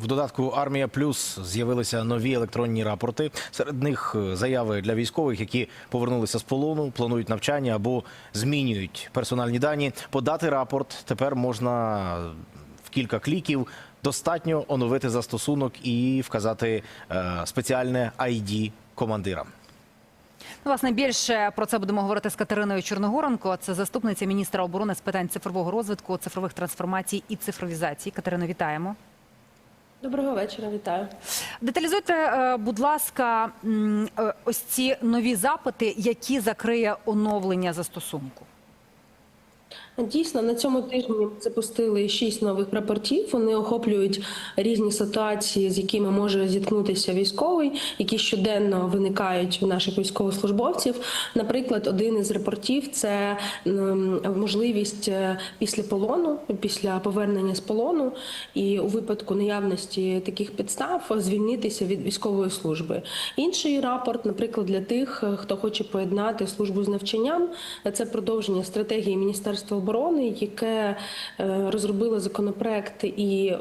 В додатку Армія Плюс з'явилися нові електронні рапорти. Серед них е, заяви для військових, які повернулися з полону, планують навчання або змінюють персональні дані. Подати рапорт тепер можна в кілька кліків. Достатньо оновити застосунок і вказати е, спеціальне ID командира. Ну, Власне, більше про це будемо говорити з Катериною Чорногоренко. Це заступниця міністра оборони з питань цифрового розвитку, цифрових трансформацій і цифровізації. Катерино, вітаємо. Доброго вечора, вітаю. Деталізуйте, е, будь ласка, е, ось ці нові запити, які закриє оновлення застосунку. Дійсно, на цьому тижні ми запустили шість нових рапортів. Вони охоплюють різні ситуації, з якими може зіткнутися військовий, які щоденно виникають у наших військовослужбовців. Наприклад, один із рапортів це можливість е, після полону, після повернення з полону, і у випадку наявності таких підстав звільнитися від військової служби. Інший рапорт, наприклад, для тих, е, хто хоче поєднати службу з навчанням, це продовження стратегії Міністерства оборони, яке е, розробило законопроект, і е,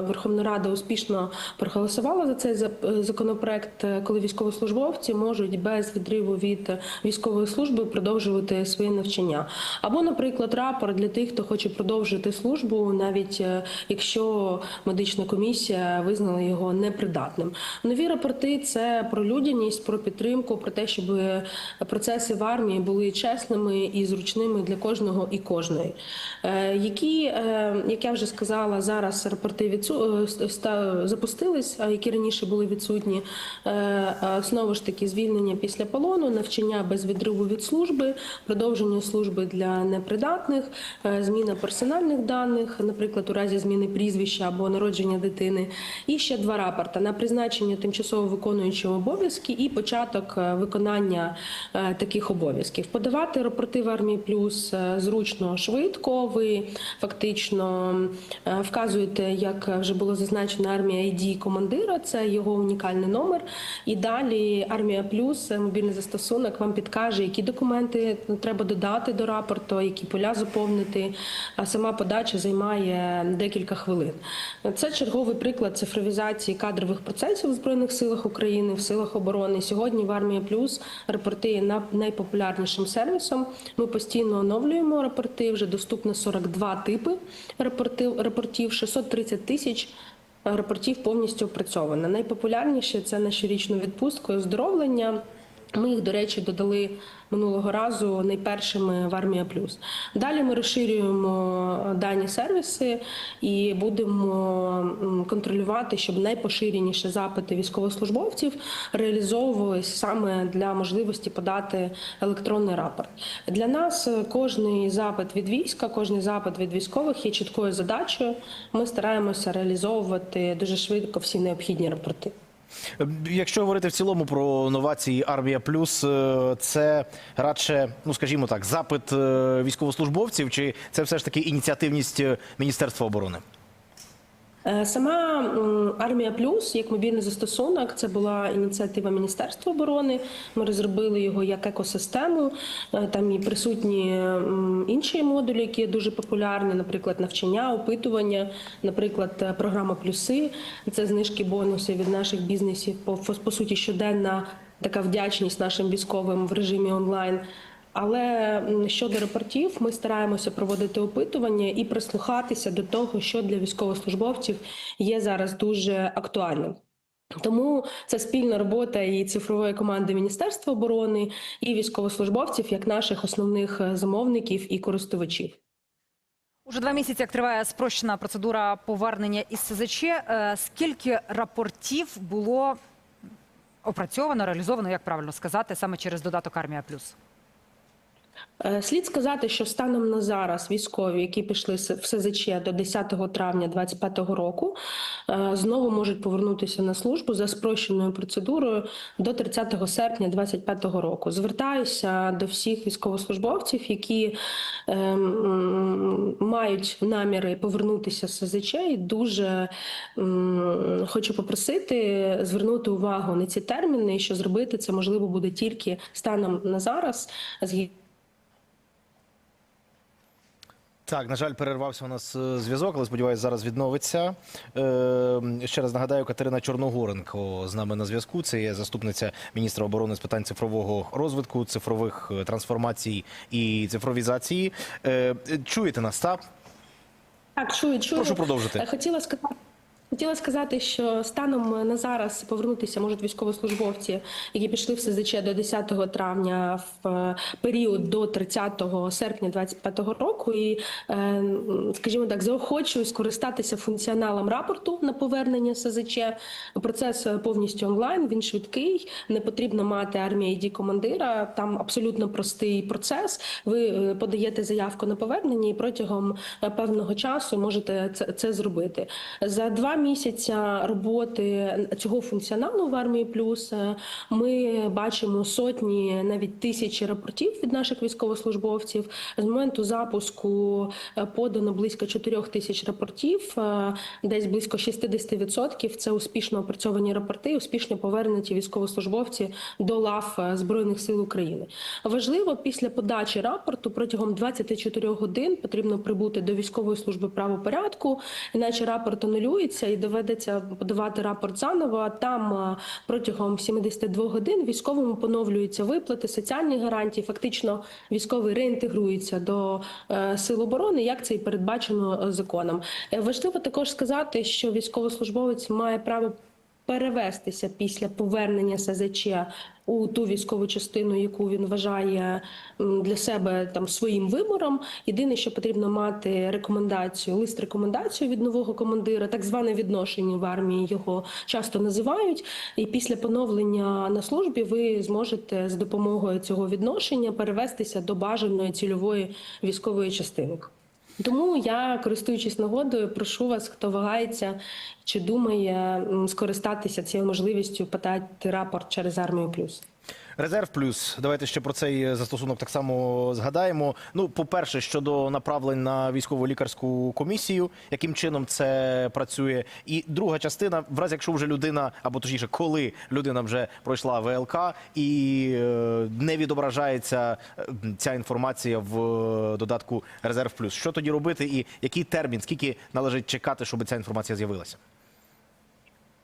Верховна Рада успішно проголосувала за цей законопроект, е, коли військовослужбовці можуть без відриву від військової служби продовжувати своє навчання. Або, наприклад, рапорт для тих, хто хоче продовжити службу, навіть якщо медична комісія визнала його непридатним. Нові рапорти це про людяність, про підтримку, про те, щоб процеси в армії були чесними і зручними для кожного і кожної. Е, Які, е, як я вже сказала, зараз рапорти відсу... е, запустились, а які раніше були відсутні. Знову ж таки, звільнення після полону, навчання без відриву від служби, продовження служби для непридатних, зміна персональних даних, наприклад, у разі зміни прізвища або народження дитини. І ще два рапорти на призначення тимчасово виконуючого обов'язки і початок виконання таких обов'язків. Подавати рапорти в армії плюс е, зручно, швидко. Ви фактично е, вказуєте, як вже було зазначено, армія ID командира, це його унікальний номер. І далі армія плюс, е, мобільний застосунок, вам підкаже, які документи треба додати до рапорту, які поля заповнити. А сама подача займає декілька хвилин. Це черговий приклад цифровізації кадрових процесів в збройних силах України в силах оборони. Сьогодні в армія плюс рапорти є на- найпопулярнішим сервісом. Ми постійно оновлюємо рапорти. Вже доступно 42 типи репортів, репортів 630 тисяч. Рапортів повністю опрацьовано. Найпопулярніше це на щорічну відпустку оздоровлення. Ми їх, до речі, додали минулого разу найпершими в Армія Плюс. Далі ми розширюємо дані сервіси і будемо контролювати, щоб найпоширеніше запити військовослужбовців реалізовувались саме для можливості подати електронний рапорт. Для нас кожний запит від війська, кожний запит від військових є чіткою задачею. Ми стараємося реалізовувати дуже швидко всі необхідні рапорти. Якщо говорити в цілому про новації Армія Плюс, е, це радше, ну скажімо так, запит е, військовослужбовців, чи це все ж таки ініціативність е, Міністерства оборони? Е, Сама армія плюс як мобільний застосунок, це була ініціатива Міністерства оборони. Ми розробили його як екосистему. Е, Там і присутні інші модулі, які дуже популярні, наприклад, навчання, опитування, наприклад, е, програма плюси. Це знижки бонуси від наших бізнесів. По, по суті, щоденна така вдячність нашим військовим в режимі онлайн. Але щодо репортів, ми стараємося проводити опитування і прислухатися до того, що для військовослужбовців є зараз дуже актуальним. Тому це спільна робота і цифрової команди Міністерства оборони, і військовослужбовців як наших основних е, замовників і користувачів. Уже два місяці як триває спрощена процедура повернення із СЗЧ. Е, Скільки рапортів було опрацьовано, реалізовано, як правильно сказати, саме через додаток Армія Плюс? Е, Слід сказати, що станом на зараз військові, які пішли в СЗЧ до 10 травня 2025 року, е, знову можуть повернутися на службу за спрощеною процедурою до 30 серпня 2025 року. Звертаюся до всіх військовослужбовців, які е, мають наміри повернутися з СЗЧ, і дуже хочу попросити звернути увагу на ці терміни, що зробити це можливо буде тільки станом на зараз. згідно Так, на жаль, перервався у нас е, зв'язок, але сподіваюся, зараз відновиться. Е, ще раз нагадаю, Катерина Чорногоренко з нами на зв'язку. Це є заступниця міністра оборони з питань цифрового розвитку, цифрових е, трансформацій і цифровізації. Е, чуєте нас, так? Так, чую, чую. Прошу продовжити. Хотіла сказати. Хотіла сказати, що станом на зараз повернутися можуть військовослужбовці, які пішли в СЗЧ до 10 травня в е, період до 30 серпня 2025 року. І, е, скажімо так, заохочую скористатися функціоналом рапорту на повернення СЗЧ. Процес е, повністю онлайн. Він швидкий. Не потрібно мати армія id командира. Там абсолютно простий процес. Ви подаєте заявку на повернення і протягом певного часу можете це, це зробити. За два місяця роботи цього функціоналу в армії плюс е, ми бачимо сотні, навіть тисячі рапортів від наших військовослужбовців. З моменту запуску е, подано близько 4 тисяч рапортів, е, десь близько 60% – це успішно опрацьовані рапорти, успішно повернуті військовослужбовці до лав збройних сил України. Важливо після подачі рапорту протягом 24 годин потрібно прибути до військової служби правопорядку, іначе рапорт анулюється і доведеться подавати рапорт заново. Там протягом 72 годин військовому поновлюються виплати, соціальні гарантії. Фактично, військовий реінтегрується до е, сил оборони, як це і передбачено е, законом. Е, Важливо також сказати, що військовослужбовець має право перевестися після повернення СЗЧ у ту військову частину, яку він вважає для себе там своїм вибором. Єдине, що потрібно мати рекомендацію, лист рекомендацію від нового командира, так зване відношення в армії його часто називають. І після поновлення на службі ви зможете з допомогою цього відношення перевестися до бажаної цільової військової частини. Тому я, користуючись нагодою, прошу вас, хто вагається чи думає скористатися цією можливістю подати рапорт через армію плюс. Резерв плюс. Давайте ще про цей застосунок так само згадаємо. Ну, по-перше, щодо направлень на військово лікарську комісію, яким чином це працює. І друга частина, в разі якщо вже людина, або точніше, коли людина вже пройшла ВЛК і е, не відображається е, ця інформація в е, додатку Резерв плюс. Що тоді робити, і який термін, скільки належить чекати, щоб ця інформація з'явилася?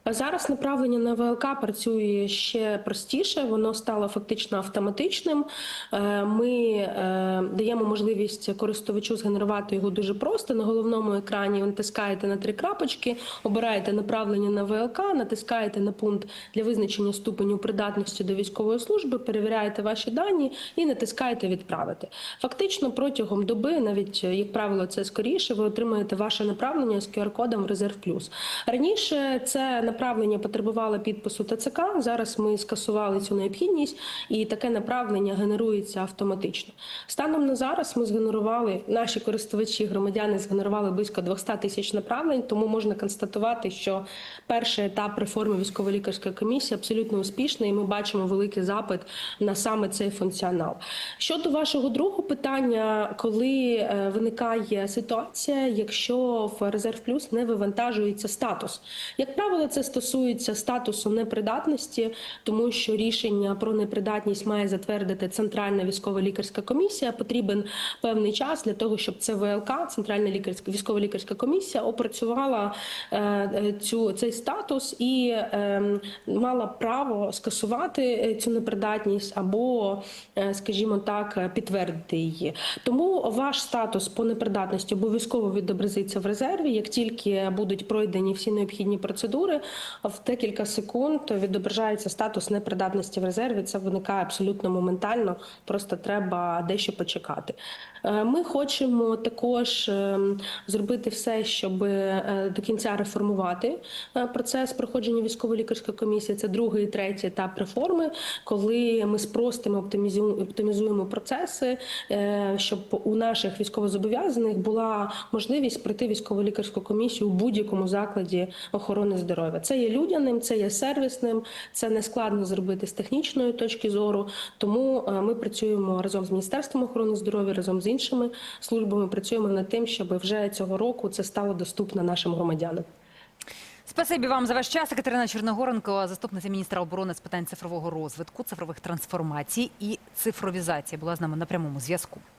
Зараз направлення на ВЛК працює ще простіше, воно стало фактично автоматичним. Е, Ми е, даємо можливість користувачу згенерувати його дуже просто. На головному екрані ви натискаєте на три крапочки, обираєте направлення на ВЛК, натискаєте на пункт для визначення ступеню придатності до військової служби, перевіряєте ваші дані і натискаєте відправити. Фактично протягом доби, навіть як правило, це скоріше, ви отримаєте ваше направлення з QR-кодом Резерв Плюс. Раніше це направлення потребувало підпису ТЦК. Зараз ми скасували цю необхідність, і таке направлення генерується автоматично. Станом на зараз ми згенерували наші користувачі, громадяни згенерували близько 200 тисяч направлень. Тому можна констатувати, що перший етап реформи військово-лікарської комісії абсолютно успішний, і ми бачимо великий запит на саме цей функціонал. Щодо вашого другого питання, коли е, виникає ситуація, якщо в резерв плюс не вивантажується статус, як правило, це стосується статусу непридатності, тому що рішення про непридатність має затвердити Центральна військова лікарська комісія. Потрібен певний час для того, щоб ЦВЛК, Центральна лікарська військова лікарська комісія, опрацювала е, цю цей статус і е, мала право скасувати е, цю непридатність або, е, скажімо так, підтвердити її. Тому ваш статус по непридатності обов'язково відобразиться в резерві. Як тільки будуть пройдені всі необхідні процедури, в декілька секунд відображається статус непридатності в резерві. Це виникає абсолютно моментально. Просто треба дещо почекати. Е, Ми хочемо також е, зробити все, щоб е, до кінця реформувати процес проходження військово-лікарської комісії. Це другий і третій етап реформи, коли ми спростимо, оптимізуємо, процеси, щоб у наших військовозобов'язаних була можливість пройти військово-лікарську комісію у будь-якому закладі охорони здоров'я. Це є людяним, це є сервісним, це не складно зробити з технічної точки зору. Тому е, ми працюємо разом з міністерством охорони здоров'я, разом з іншими службами. Працюємо над тим, щоб вже цього року це стало доступно нашим громадянам. Спасибі вам за ваш час. Катерина Чорногоренко, заступниця міністра оборони з питань цифрового розвитку, цифрових трансформацій і цифровізації, була з нами на прямому зв'язку.